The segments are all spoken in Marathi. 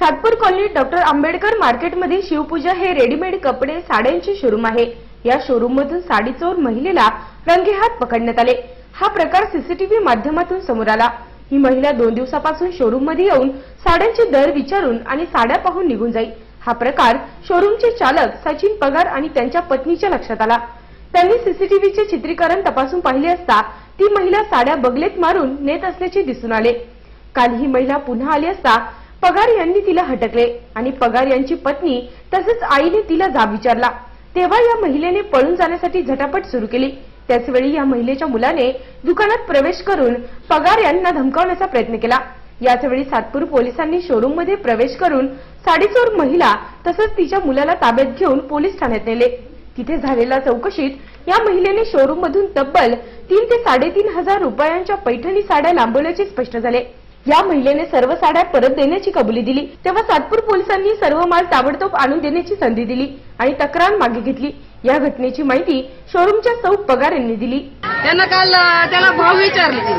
सातपूर कॉलनी डॉक्टर आंबेडकर मार्केटमध्ये शिवपूजा हे रेडीमेड कपडे साड्यांचे शोरूम आहे. या शोरूम मधून साडी चोर महिलेला रंगेहात पकडण्यात आले. हा प्रकार सीसीटीव्ही माध्यमातून समोर आला. ही महिला दोन दिवसापासून शोरूममध्ये येऊन साड्यांचे दर विचारून आणि साड्या पाहून निघून जाई. हा प्रकार शोरूमचे चालक सचिन पगार आणि त्यांच्या पत्नीच्या लक्षात आला. त्यांनी सीसीटीव्हीचे चित्रीकरण तपासून पाहिले असता ती महिला साड्या बगलेत मारून नेत असल्याचे दिसून आले. काल ही महिला पुन्हा आली असता पगार यांनी तिला हटकले आणि पगार यांची पत्नी तसेच आईने तिला जाब विचारला. तेव्हा या महिलेने पळून जाण्यासाठी झटापट सुरू केली. त्याचवेळी या महिलेच्या मुलाने दुकानात प्रवेश करून पगार यांना धमकावण्याचा प्रयत्न केला. याचवेळी सातपूर पोलिसांनी शोरूममध्ये प्रवेश करून साडेचोर महिला तसंच तिच्या मुलाला ताब्यात घेऊन पोलीस ठाण्यात नेले. तिथे झालेल्या चौकशीत या महिलेने शोरूम मधून तब्बल तीन ते साडेतीन हजार रुपयांच्या पैठणी साड्या लांबवल्याचे स्पष्ट झाले. या महिलेने सर्व साड्या परत देण्याची कबुली दिली. तेव्हा सातपूर पोलिसांनी सर्व माल ताबडतोब आणून देण्याची संधी दिली आणि तक्रार मागे घेतली. या घटनेची माहिती शोरूमच्या सौ पगार यांनी दिली. त्यांना काल त्याला भाव विचारले ती.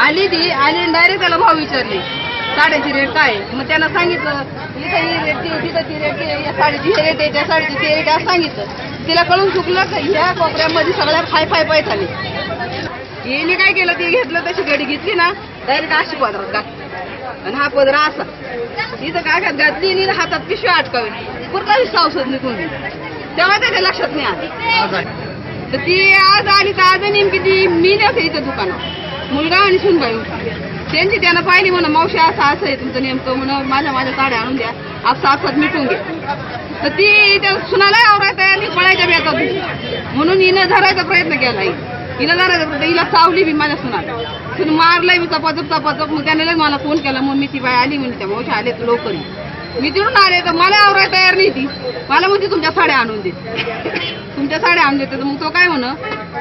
आली ती आणि डायरेक्ट त्याला भाव विचारले. साड्याची रेट काय मग त्यांना सांगितलं इथं ही रेट तिथं ती रेट या साडीची रेट आहे त्या साडीची रेट असं सांगितलं. तिला कळून चुकलं ह्या कोपऱ्यामध्ये सगळ्या फाय फाय पाय झाली. हिने काय केलं? ती घेतलं तशी गडी घेतली ना डायरेक्ट अशी पदरात घातली. आणि हा पदरा असा. इथं काय घातली आणि हातात पिशवी अटकावी. कुठलाही सावसद निघून गेली? तेव्हा त्याच्या लक्षात नाही आलं. तर ती आज आली तर आज नेमकी ती मी नव्हते इथं दुकानात. मुलगा आणि सुनबाई होती. त्यांची त्यानं पाहिली म्हणा मावशी असं असं आहे तुमचं नेमकं म्हणून माझ्या माझ्या साड्या आणून द्या. असं असं मिटून घ्या तर ती त्या सुनाला आवरायचं आणि पळायच्या बेतात. म्हणून हिनं धरायचा प्रयत्न केला. धरायचा प्रयत्न हिला चावली मी माझ्या सुनाला सुन मारलंय मी चपाचप चपाचप मग त्याने मला फोन केला. मग मी ती बाई आली म्हणजे त्या मावशी आले तू लवकर. मी तिथून आले तर मला आवरायला तयार नाही ती. मला म्हणते तुमच्या साड्या आणून दे. तुमच्या साड्या आणून देते. तर मग तो काय म्हण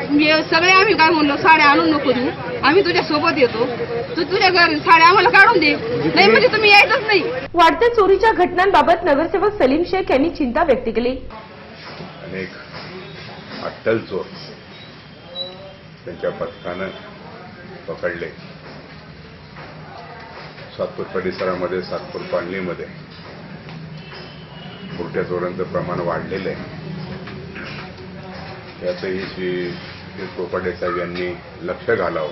मी सगळे आम्ही काय म्हणलो साड्या आणून नको देऊ. आम्ही तुझ्या सोबत येतो. तू तुझ्या घरी साड्या आम्हाला काढून दे. नाही म्हणजे तुम्ही यायचंच नाही. वाढत्या चोरीच्या घटनांबाबत नगरसेवक सलीम शेख यांनी चिंता व्यक्त केली. अनेक अट्टल चोर. त्यांच्या पथकानं पकडले. सातपूर परिसरामध्ये सातपूर कॉलनीमध्ये बुरट्या चोरांचं प्रमाण वाढलेलं आहे. यातही श्री कोपाटे साहेब यांनी लक्ष घालावं.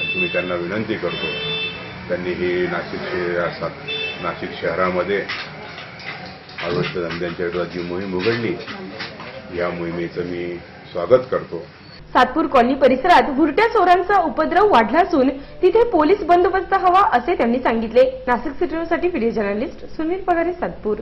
अशी मी त्यांना विनंती करतो त्यांनी ही नाशिक शे- नाशिक शहरामध्ये अवैध धंद्यांच्या विरोधात जी मोहीम उघडली या मोहिमेचं मी स्वागत करतो. सातपूर कॉलनी परिसरात भुरट्या चोरांचा उपद्रव वाढला असून तिथे पोलीस बंदोबस्त हवा असे त्यांनी सांगितले. नाशिक सिटीसाठी व्हिडिओ जर्नलिस्ट सुनील पगारे सातपूर.